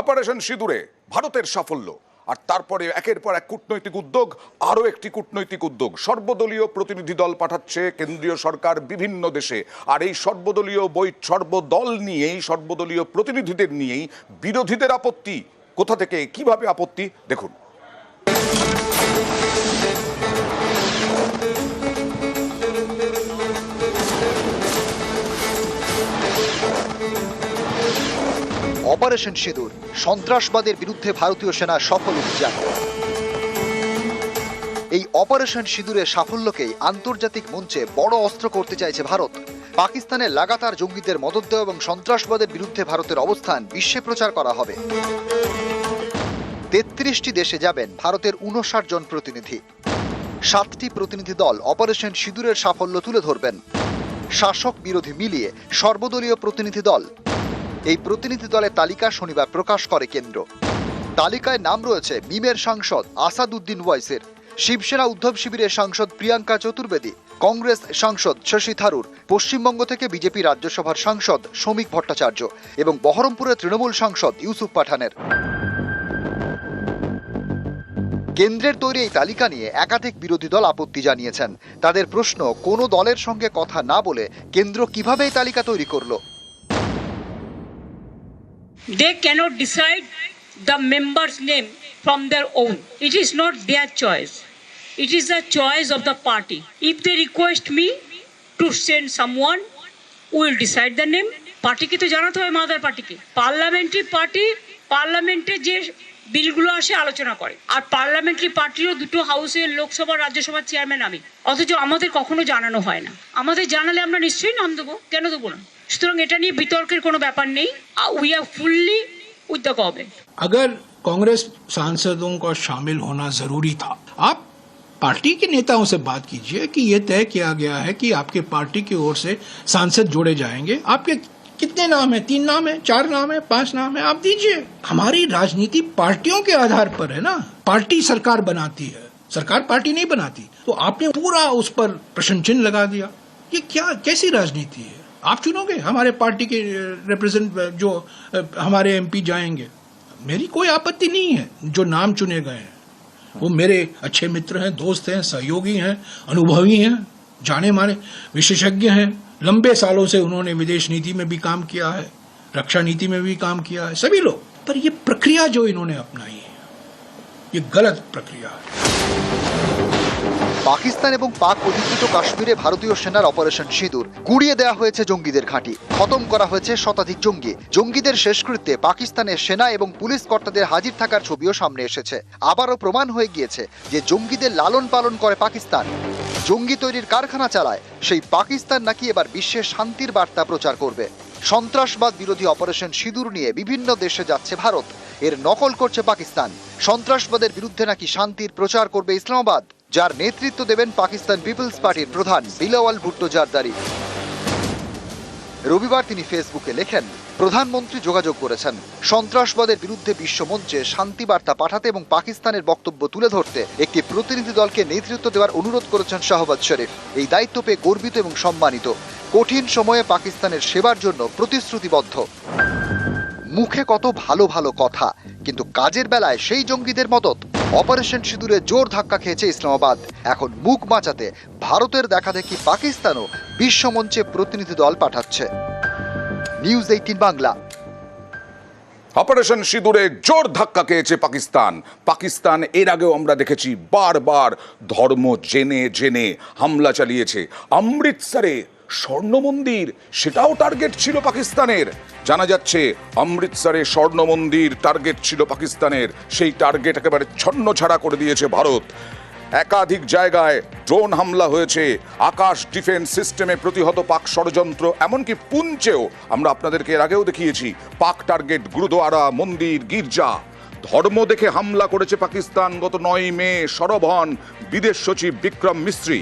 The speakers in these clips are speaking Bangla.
অপারেশন সিঁদুরে ভারতের সাফল্য। আর তারপরে একের পর এক কূটনৈতিক উদ্যোগ, আরও একটি কূটনৈতিক উদ্যোগ। সর্বদলীয় প্রতিনিধি দল পাঠাচ্ছে কেন্দ্রীয় সরকার বিভিন্ন দেশে। আর এই সর্বদলীয় বই সর্বদল নিয়েই সর্বদলীয় প্রতিনিধিদের নিয়েই বিরোধীদের আপত্তি। কোথা থেকে, কীভাবে আপত্তি? দেখুন। অপারেশন সিঁদুর, সন্ত্রাসবাদের বিরুদ্ধে ভারতীয় সেনার সফল অভিযান। এই অপারেশন সিঁদুরের সাফল্যকেই আন্তর্জাতিক মঞ্চে বড় অস্ত্র করতে চাইছে ভারত। পাকিস্তানের লাগাতার জঙ্গিদের মদত দেওয়া এবং সন্ত্রাসবাদের বিরুদ্ধে ভারতের অবস্থান বিশ্বে প্রচার করা হবে। তেত্রিশটি দেশে যাবেন ভারতের উনষাট জন প্রতিনিধি। সাতটি প্রতিনিধি দল অপারেশন সিঁদুরের সাফল্য তুলে ধরবেন। শাসক বিরোধী মিলিয়ে সর্বদলীয় প্রতিনিধি দল এই প্রতিনিধি দলের তালিকা শনিবার প্রকাশ করে কেন্দ্র। তালিকায় নাম রয়েছে মিমের সাংসদ আসাদুদ্দিন ওয়াইসের, শিবসেনা উদ্ধব শিবিরের সাংসদ প্রিয়াঙ্কা চতুর্বেদী, কংগ্রেস সাংসদ শশী থারুর, পশ্চিমবঙ্গ থেকে বিজেপি রাজ্যসভার সাংসদ শ্রমিক ভট্টাচার্য এবং বহরমপুরের তৃণমূল সাংসদ ইউসুফ পাঠানের। কেন্দ্রের তৈরি এই তালিকা নিয়ে একাধিক বিরোধী দল আপত্তি জানিয়েছেন। তাদের প্রশ্ন, কোনো দলের সঙ্গে কথা না বলে কেন্দ্র কীভাবে এই তালিকা তৈরি করল? They cannot decide the member's name from their own. It is not their choice. It is the choice of the party. If they request me to send someone, we will decide the name. পার্টিকে তো জানাতে হবে মাদার পার্টিকে পার্লামেন্টারি পার্টি পার্লামেন্টে যে বিলগুলো আসে আলোচনা করে আর পার্লামেন্টারি পার্টিরও দুটো হাউসের লোকসভা রাজ্যসভার চেয়ারম্যান আমি অথচ আমাদের কখনো জানানো হয় না আমাদের জানালে আমরা নিশ্চয়ই নাম দেবো কেন দেবো না সুতরাং এটা নিয়ে বিতর্কের কোনো ব্যাপার নেই we are fully with the government अगर कांग्रेस सांसदों का शामिल होना जरूरी था आप पार्टी के नेताओं से बात कीजिए कि ये तय किया गया है कि आपके पार्टी की ओर से सांसद जोड़े जाएंगे आपके कितने नाम है तीन नाम है चार नाम है पांच नाम है आप दीजिए हमारी राजनीति पार्टियों के आधार पर है ना पार्टी सरकार बनाती है सरकार पार्टी नहीं बनाती तो आपने पूरा उस पर प्रश्न चिन्ह लगा दिया ये क्या कैसी राजनीति है आप चुनोगे, हमारे पार्टी के रिप्रेजेंट जो हमारे एमपी जाएँगे। मेरी कोई आपत्ति नहीं है, जो नाम चुने गए हैं। वो मेरे अच्छे मित्र हैं, दोस्त हैं, सहयोगी हैं, अनुभवी हैं, जाने माने विशेषज्ञ हैं। लंबे सालों से उन्होंने विदेश नीति में भी काम किया है, रक्षा नीति में भी काम किया है, सभी लोग। पर ये प्रक्रिया जो इन्होंने अपनाई है, ये गलत प्रक्रिया है। পাকিস্তান এবং পাক অধিকৃত কাশ্মীরে ভারতীয় সেনার অপারেশন সিঁদুর। গুড়িয়ে দেওয়া হয়েছে জঙ্গিদের ঘাঁটি। খতম করা হয়েছে শতাধিক জঙ্গি। জঙ্গিদের শেষকৃত্যে পাকিস্তানের সেনা এবং পুলিশ কর্তাদের হাজির থাকার ছবিও সামনে এসেছে। আবারও প্রমাণ হয়ে গিয়েছে যে জঙ্গিদের লালন পালন করে পাকিস্তান। জঙ্গি তৈরির কারখানা চালায়। সেই পাকিস্তান নাকি এবার বিশ্বের শান্তির বার্তা প্রচার করবে। সন্ত্রাসবাদ বিরোধী অপারেশন সিঁদুর নিয়ে বিভিন্ন দেশে যাচ্ছে ভারত। এর নকল করছে পাকিস্তান। সন্ত্রাসবাদের বিরুদ্ধে নাকি শান্তির প্রচার করবে ইসলামাবাদ? যার নেতৃত্ব দেবেন পাকিস্তান পিপলস পার্টির প্রধান বিলাওয়াল ভুট্টো জারদারি। রবিবার তিনি ফেসবুকে লেখেন, প্রধানমন্ত্রী যোগাযোগ করেছেন। সন্ত্রাসবাদের বিরুদ্ধে বিশ্বমঞ্চে শান্তি বার্তা পাঠাতে এবং পাকিস্তানের বক্তব্য তুলে ধরতে একটি প্রতিনিধি দলকে নেতৃত্ব দেওয়ার অনুরোধ করেছেন শাহবাজ শরীফ। এই দায়িত্ব পেয়ে গর্বিত এবং সম্মানিত। কঠিন সময়ে পাকিস্তানের সেবার জন্য প্রতিশ্রুতিবদ্ধ। মুখে কত ভালো ভালো কথা, কিন্তু কাজের বেলায় সেই জঙ্গিদের মদত। অপারেশন সিঁদুরে জোর ধাক্কা খেয়েছে ইসলামাবাদ। এখন মুখ বাঁচাতে ভারতের দেখা দেখি পাকিস্তানও বিশ্বমঞ্চে প্রতিনিধি দল পাঠাচ্ছে। News eighteen Bangla. অপারেশন সিঁদুরে জোর ধাক্কা খেয়েছে পাকিস্তান। পাকিস্তান এর আগেও আমরা দেখেছি বারবার ধর্ম জেনে জেনে হামলা চালিয়েছে। অমৃতসরে স্বর্ণ মন্দির সেটাও টার্গেট ছিল পাকিস্তানের। জানা যাচ্ছে, অমৃতসরে স্বর্ণ মন্দির টার্গেট ছিল পাকিস্তানের। সেই টার্গেট একেবারে ছন্ন ছাড়া করে দিয়েছে ভারত। একাধিক জায়গায় ড্রোন হামলা হয়েছে। আকাশ ডিফেন্স সিস্টেমে প্রতিহত পাক ষড়যন্ত্র, এমনকি পুঞ্চেও আমরা আপনাদেরকে এর আগেও দেখিয়েছি, পাক টার্গেট গুরুদুয়ারা, মন্দির, গির্জা। ধর্ম দেখে হামলা করেছে পাকিস্তান গত নয় মে সরব হন বিদেশ সচিব বিক্রম মিস্ত্রি।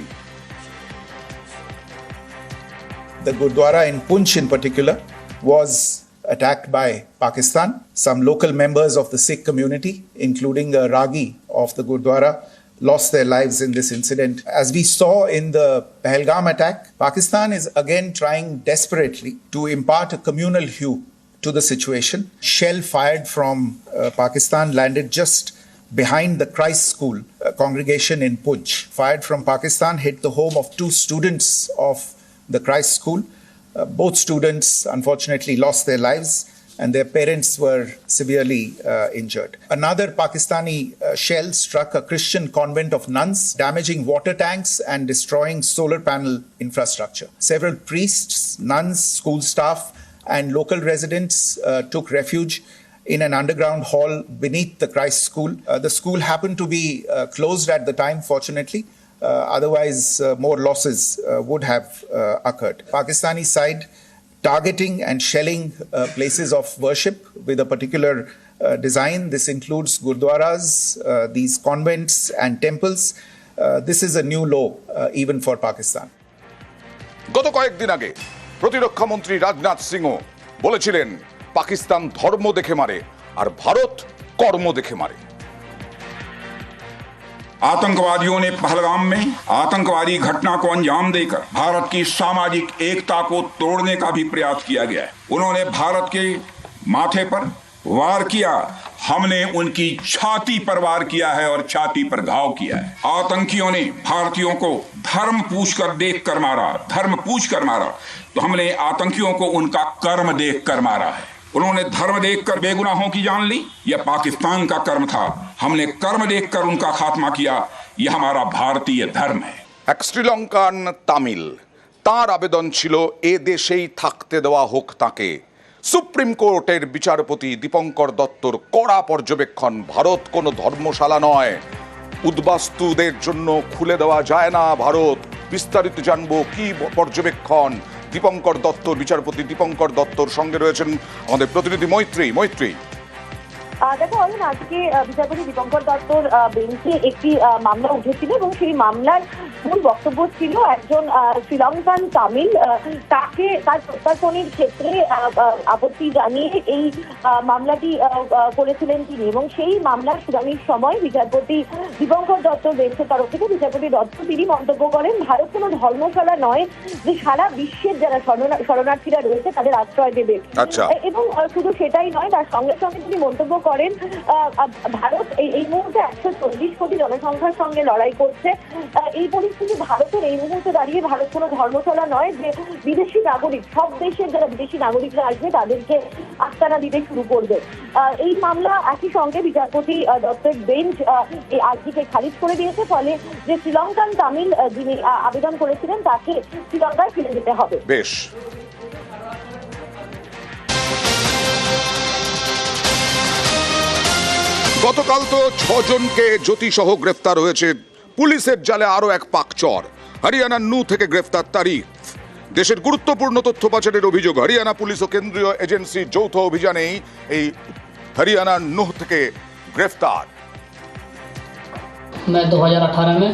The Gurdwara in Punch, in particular, was attacked by Pakistan. Some local members of the Sikh community, including a Ragi of the Gurdwara, lost their lives in this incident. As we saw in the Pahalgam attack, Pakistan is again trying desperately to impart a communal hue to the situation. Shell fired from uh, Pakistan landed just behind the Christ School uh, congregation in Punch. Fired from Pakistan hit the home of two students of the Christ School. Uh, both students unfortunately lost their lives and their parents were severely uh, injured. Another Pakistani uh, shell struck a Christian convent of nuns, damaging water tanks and destroying solar panel infrastructure. Several priests, nuns, school staff, and local residents uh, took refuge in an underground hall beneath the Christ School. Uh, the school happened to be uh, closed at the time, fortunately. Uh, otherwise, uh, more losses uh, would have uh, occurred. Pakistani side targeting and shelling uh, places of worship with a particular uh, design. This includes gurdwaras, uh, these convents, and temples. Uh, this is a new law uh, even for Pakistan. গত কয়েকদিন আগে প্রতিরক্ষা মন্ত্রী রাজনাথ সিংও বলেছিলেন পাকিস্তান ধর্ম দেখে মারে আর ভারত কর্ম দেখে মারে आतंकवादियों ने पहलगाम में आतंकवादी घटना को अंजाम देकर भारत की सामाजिक एकता को तोड़ने का भी प्रयास किया गया है। उन्होंने भारत के माथे पर वार किया। हमने उनकी छाती पर वार किया है और छाती पर घाव किया है। आतंकियों ने भारतीयों को धर्म पूछ कर देख कर मारा, धर्म पूछ कर मारा। तो हमने आतंकियों को उनका कर्म देख कर मारा है। उन्होंने धर्म देखकर बेगुनाहों की जान ली यह पाकिस्तान का कर्म था हमने कर्म देखकर उनका खात्मा किया यह हमारा भारतीय धर्म है এক শ্রীলঙ্কান তামিল তার আবেদন ছিল এ দেশেই থাকতে দেওয়া হোক তাকে সুপ্রিম কোর্টের বিচারপতি দীপঙ্কর দত্তর কড়া পর্যবেক্ষণ ভারত কোনো ধর্মশালা নয় উদ্বাস্তুদের জন্য খুলে দেওয়া যায় না ভারত বিস্তারিত জানবো কি পর্যবেক্ষণ দীপঙ্কর দত্তর, বিচারপতি দীপঙ্কর দত্তর সঙ্গে রয়েছেন আমাদের প্রতিনিধি মৈত্রী। মৈত্রী। দেখো, অরুণ, আজকে বিচারপতি দীপঙ্কর দত্তর বেঞ্চে একটি মামলা উঠেছিল এবং সেই মামলার মূল বক্তব্য ছিল একজন শ্রীলঙ্কান তামিল তাকে তার প্রত্যার্পণের ক্ষেত্রে আপত্তি জানিয়ে এই মামলাটি করেছিলেন তিনি এবং সেই মামলার শুনানির সময় বিচারপতি দীপঙ্কর দত্ত বেঞ্চের তরফ থেকে বিচারপতি দত্ত তিনি মন্তব্য করেন ভারত কোনো ধর্মশালা নয় যে সারা বিশ্বের যারা শরণার্থীরা রয়েছে তাদের আশ্রয় দেবে আচ্ছা। এবং শুধু সেটাই নয় তার সঙ্গে সঙ্গে তিনি মন্তব্য করেন ভারত এই মুহূর্তে একশো চল্লিশ কোটি জনসংখ্যার সঙ্গে লড়াই করছে এই পরিস্থিতি ভারতের এই মুহূর্তে দাঁড়িয়ে ভারত কোনো ধর্মশালা নয়, যে বিদেশি নাগরিক, সব দেশের যারা বিদেশি নাগরিকরা আসবে, তাদেরকে আস্তানা দিতে শুরু করবে। এই মামলা একই সঙ্গে বিচারপতি দত্তের বেঞ্চ এই আর্জিকে খারিজ করে দিয়েছে, ফলে যে শ্রীলঙ্কান তামিল যিনি আবেদন করেছিলেন, তাকে শ্রীলঙ্কায় ফিরে যেতে হবে। বেশ। গতকাল তো ছজনকে জ্যোতিসহ গ্রেফতার হয়েছে পুলিশের জালে আরো এক পাকচর হরিয়ানার নু থেকে গ্রেফতার তারিখ দেশের গুরুত্বপূর্ণ তথ্য পাচারের অভিযোগ হরিয়ানা পুলিশ ও কেন্দ্রীয় এজেন্সির যৌথ অভিযানেই এই হরিয়ানার নুহ থেকে গ্রেফতার मैं 2018 में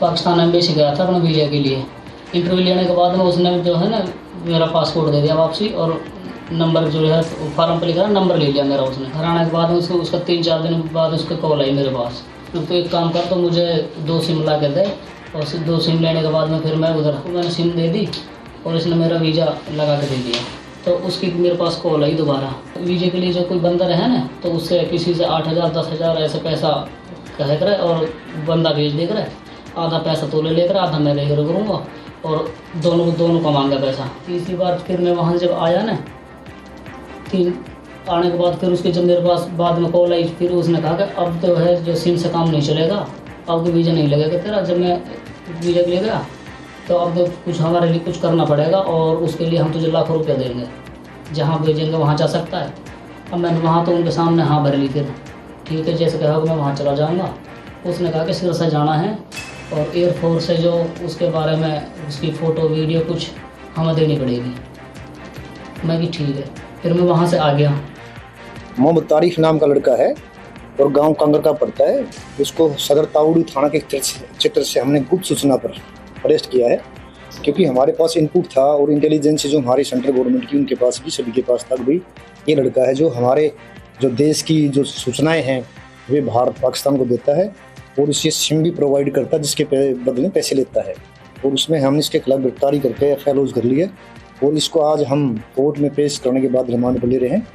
पाकिस्तान एम्बेसी गया था अपने वीज़ा के लिए इंटरव्यू लेने के बाद में उसने जो है ना मेरा पासपोर्ट दे दिया वापसी और नंबर जो है फॉर्म पर लिखा नंबर ले लिया मेरा उसने घर आने के बाद में उसको उसका तीन चार दिन बाद उसका कॉल आई मेरे पास अब तो एक काम कर तो मुझे दो सिम ला के दे और दो सिम लेने के बाद में फिर मैं उधर मैंने सिम दे दी और इसने मेरा वीज़ा लगा के दे दिया। तो उसकी मेरे पास कॉल आई दोबारा। वीज़े के लिए जो कोई बंदा रहे ना तो उससे किसी से आठ हज़ार, दस हज़ार ऐसे पैसा कहे करे और बंदा भेज दे करे। आधा पैसा तो ले लेकर, आधा मैं लेकर करूँगा और दोनों दोनों का मांगा पैसा। तीसरी बार फिर मैं वहाँ जब आया ना, तीन आने के बाद फिर उसके जब मेरे पास बाद में कॉल आई, फिर उसने कहा कि अब तो है जो सिम से काम नहीं चलेगा, अब तो वीज़ा नहीं लगेगा तेरा, जब मैं वीज़ा लिए गया तो अब तो कुछ हमारे लिए कुछ करना पड़ेगा और उसके लिए हम तुझे लाखों रुपया देंगे। जहाँ भेजेंगे, वहाँ जा सकता है। अब मैंने वहाँ तो उनके सामने हाँ भर ली फिर। ठीक है, जैसे कहा मैं वहाँ चला जाऊँगा। उसने कहा कि सिरसा जाना है और एयरफोर्स से जो उसके बारे में उसकी फ़ोटो वीडियो कुछ हमें देनी पड़ेगी। मैं कि ठीक है। फिर मैं वहाँ से आ गया। मोहम्मद तारिक नाम का लड़का है और गाँव कंगर का पड़ता है। उसको सदर ताउड़ी थाना के चित्र से हमने गुप्त सूचना पर अरेस्ट किया है, क्योंकि हमारे पास इनपुट था और इंटेलिजेंस जो हमारी सेंट्रल गवर्नमेंट की, उनके पास भी, सभी के पास था भाई ये लड़का है जो हमारे जो देश की जो सूचनाएँ हैं, वे भारत पाकिस्तान को देता है और इसे सिम भी प्रोवाइड करता है, जिसके बदले पैसे लेता है। और उसमें हमने इसके खिलाफ गिरफ्तारी करके एफ़ कर ली है और इसको आज हम कोर्ट में पेश करने के बाद रिमांड पर ले रहे हैं।